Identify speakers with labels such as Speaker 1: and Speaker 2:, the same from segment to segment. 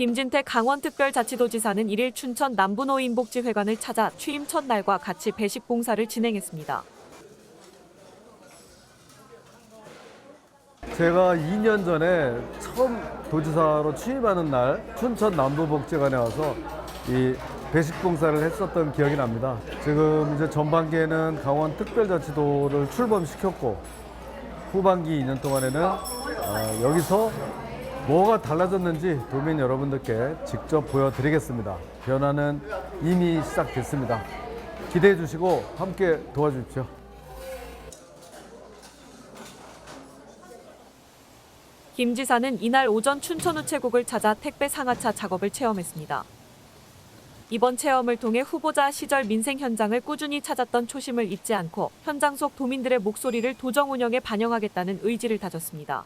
Speaker 1: 김진태 강원특별자치도지사는 1일 춘천 남부노인복지회관을 찾아 취임 첫날과 같이 배식 봉사를 진행했습니다.
Speaker 2: 제가 2년 전에 처음 도지사로 취임하는 날 춘천 남부복지관에 와서 이 배식 봉사를 했었던 기억이 납니다. 지금 이제 전반기에는 강원 특별자치도를 출범시켰고 후반기 2년 동안에는 어, 여기서 뭐가 달라졌는지 도민 여러분들께 직접 보여드리겠습니다. 변화는 이미 시작됐습니다. 기대해 주시고 함께 도와주십시오.
Speaker 1: 김 지사는 이날 오전 춘천 우체국을 찾아 택배 상하차 작업을 체험했습니다. 이번 체험을 통해 후보자 시절 민생 현장을 꾸준히 찾았던 초심을 잊지 않고 현장 속 도민들의 목소리를 도정 운영에 반영하겠다는 의지를 다졌습니다.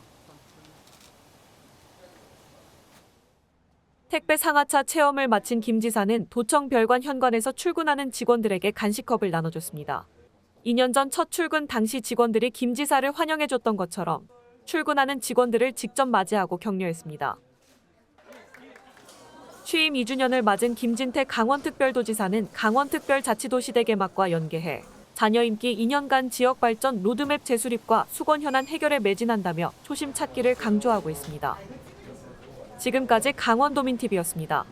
Speaker 1: 택배 상하차 체험을 마친 김 지사는 도청 별관 현관에서 출근하는 직원들에게 간식컵을 나눠줬습니다. 2년 전 첫 출근 당시 직원들이 김 지사를 환영해줬던 것처럼 출근하는 직원들을 직접 맞이하고 격려했습니다. 취임 2주년을 맞은 김진태 강원특별도지사는 강원특별자치도시 대 개막과 연계해 자녀 임기 2년간 지역 발전 로드맵 재수립과 수건 현안 해결에 매진한다며 초심 찾기를 강조하고 있습니다. 지금까지 강원도민TV였습니다.